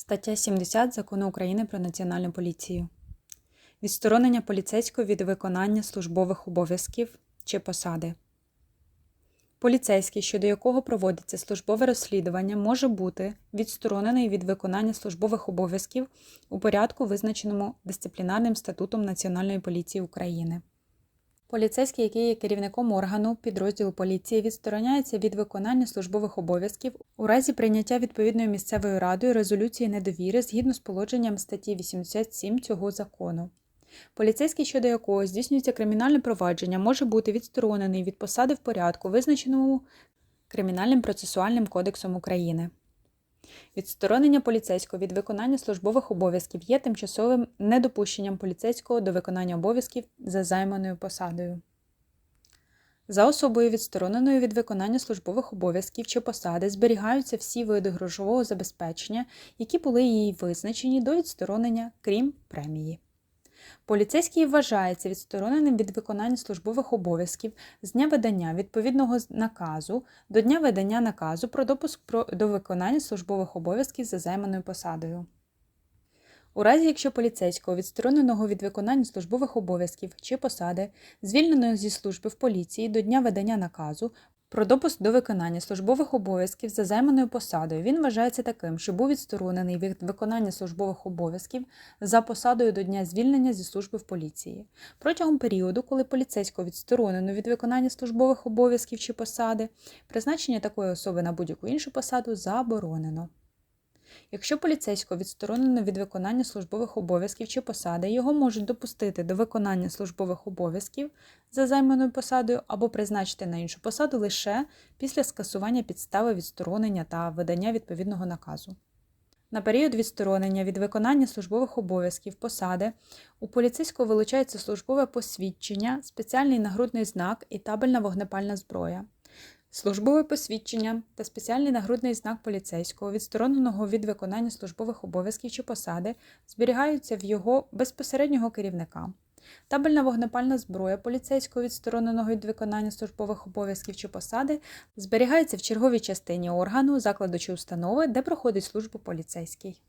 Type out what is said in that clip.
Стаття 70 Закону України про Національну поліцію. Відсторонення поліцейського від виконання службових обов'язків чи посади. Поліцейський, щодо якого проводиться службове розслідування, може бути відсторонений від виконання службових обов'язків у порядку, визначеному дисциплінарним статутом Національної поліції України. Поліцейський, який є керівником органу підрозділу поліції, відстороняється від виконання службових обов'язків у разі прийняття відповідною місцевою радою резолюції недовіри згідно з положенням статті 87 цього закону. Поліцейський, щодо якого здійснюється кримінальне провадження, може бути відсторонений від посади в порядку, визначеному Кримінальним процесуальним кодексом України. Відсторонення поліцейського від виконання службових обов'язків є тимчасовим недопущенням поліцейського до виконання обов'язків за займаною посадою. За особою, відстороненою від виконання службових обов'язків чи посади, зберігаються всі види грошового забезпечення, які були їй визначені до відсторонення, крім премії. Поліцейський вважається відстороненим від виконання службових обов'язків з дня видання відповідного наказу до дня видання наказу про допуск до виконання службових обов'язків за займаною посадою. У разі, якщо поліцейського, відстороненого від виконання службових обов'язків чи посади, звільненого зі служби в поліції до дня видання наказу про допуск до виконання службових обов'язків за займаною посадою, він вважається таким, що був відсторонений від виконання службових обов'язків за посадою до дня звільнення зі служби в поліції. Протягом періоду, коли поліцейського відсторонено від виконання службових обов'язків чи посади, призначення такої особи на будь-яку іншу посаду заборонено. Якщо поліцейського відсторонено від виконання службових обов'язків чи посади, його можуть допустити до виконання службових обов'язків за займаною посадою або призначити на іншу посаду лише після скасування підстави відсторонення та видання відповідного наказу. На період відсторонення від виконання службових обов'язків посади у поліцейського вилучається службове посвідчення, спеціальний нагрудний знак і табельна вогнепальна зброя. Службове посвідчення та спеціальний нагрудний знак поліцейського, відстороненого від виконання службових обов'язків чи посади, зберігаються в його безпосереднього керівника. Табельна вогнепальна зброя поліцейського, відстороненого від виконання службових обов'язків чи посади, зберігається в черговій частині органу, закладу чи установи, де проходить службу поліцейський.